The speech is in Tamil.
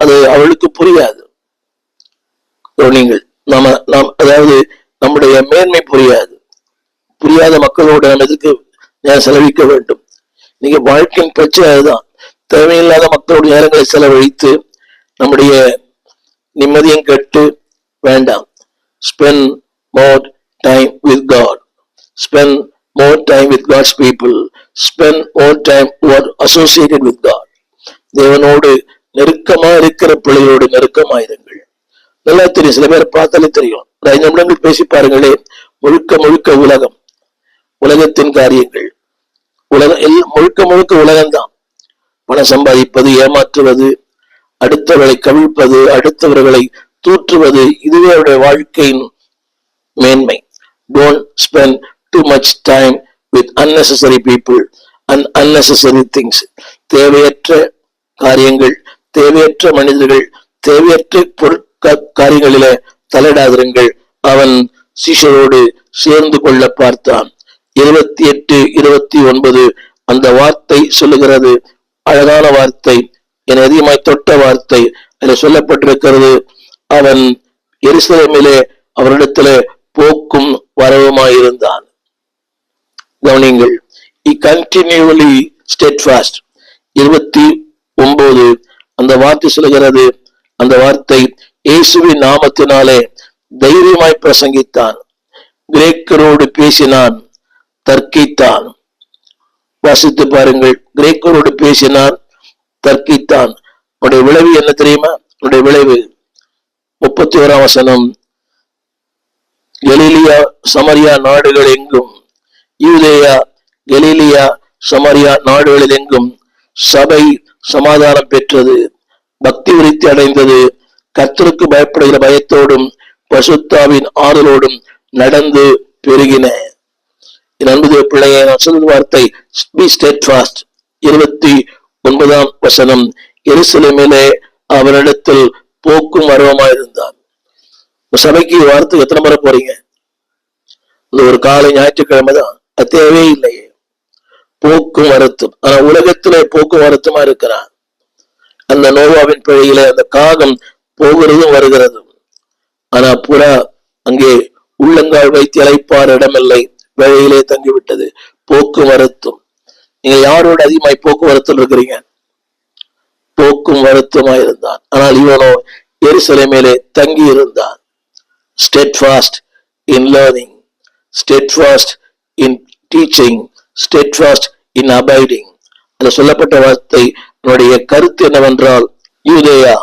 அது அவளுக்கு புரியாது. நீங்கள் நாம நாம் அதாவது நம்முடைய மேன்மை புரியாது. புரியாத மக்களோடு நம்ம எதுக்கு நேரம் செலவிக்க வேண்டும்? நீங்க வாழ்க்கையின் பிரச்சனை அதுதான். தேவையில்லாத மக்களோட நேரங்களை செலவழித்து நம்முடைய நிம்மதியும் கெட்டு வேண்டாம். Spend more time with God spend more time with God's people spend more time associated with God தேவனோடு நெருக்கமா இருக்கிற பிள்ளைகளோடு நெருக்கமாயிருங்கள். நல்லா தெரியும் சில பேர் பார்த்தாலே தெரியும். ஒரு ஐந்து நிமிடங்கள் பேசி பாருங்களே முழுக்க முழுக்க உலகம். உலகத்தின் காரியங்கள். உலகம் முழுக்க முழுக்க உலகம்தான். பணம் சம்பாதிப்பது ஏமாற்றுவது அடுத்தவர்களை கவிழ்ப்பது அடுத்தவர்களை தூற்றுவது இதுவே அவருடைய வாழ்க்கையின் மேன்மை. Don't spend too much time with unnecessary people and unnecessary things தேவையற்ற காரியங்கள் தேவையற்ற மனிதர்கள் தேவையற்ற பொருட்க காரியங்களில தலையிடாதிருங்கள். அவன் சிஷரோடு சேர்ந்து கொள்ள பார்த்தான். இருபத்தி எட்டு இருபத்தி ஒன்பது அந்த வார்த்தை சொல்லுகிறது. அழகான வார்த்தை. என அதிகமாய் தொட்ட வார்த்தை. அதில் சொல்லப்பட்டிருக்கிறது அவன் எருசலேமிலே அவரிடத்துல போக்கும் வரவுமாயிருந்தான். கவனிங்கள் இ கண்டினியூலி ஸ்டெட் ஃபாஸ்ட் இருபத்தி ஒன்பது அந்த வார்த்தை சொல்லுகிறது. அந்த வார்த்தை இயேசுவின் நாமத்தினாலே தைரியமாய் பிரசங்கித்தான். கிரேக்கரோடு பேசினான் தர்க்கித்தான். வாசித்து பாருங்கள். கிரேக்கரோடு பேசினான் தர்க்கித்தான். உடைய விளைவு என்ன தெரியுமா? உடைய விளைவு. முப்பத்தி ஓராம் வசனம். கலீலியா சமரியா நாடுகள் எங்கும்? யூதேயா கெலிலியா சமரியா நாடுகளில் எங்கும்? சபை சமாதானம் பெற்றது. பக்தி விருத்தி அடைந்தது. கத்தருக்கு பயப்படுகிற பயத்தோடும் பசுத்தாவின் ஆறுதலோடும் நடந்து பெருகின. என் அன்புடைய பிள்ளையை நான் சொல்லும் வார்த்தை பி ஸ்டெட் ஃபாஸ்ட் இருபத்தி ஒன்பதாம் வசனம். எருசலேமிலே அவரிடத்தில் போக்கும் வரவமாயிருந்தான். உங்க சபைக்கு வார்த்தை எத்தனை முறை போறீங்க? இந்த ஒரு காலை ஞாயிற்றுக்கிழமை தான் அது தேவையே இல்லையே. போக்குவரத்தும் ஆனா உலகத்திலே போக்குவரத்துமா இருக்கிறான்? அந்த நோவாவின் பிழையிலே அந்த காகம் போகிறதும் வருகிறது. ஆனா புறா அங்கே உள்ளங்கால் வைத்து இழைப்பார் இடமில்லை. வேலையிலே தங்கிவிட்டது. போக்குவரத்தும். நீங்க யாரோட அதிகமாய் போக்குவரத்தில் இருக்கிறீங்க? போக்கும் வருத்தமாய் இருந்தான். ஆனால் இவனோ எருசலேமிலே தங்கி இருந்தான் in learning steadfast in teaching steadfast in abiding அதில் சொல்லப்பட்ட வார்த்தை என்னுடைய கருத்து என்னவென்றால் யூதேயா.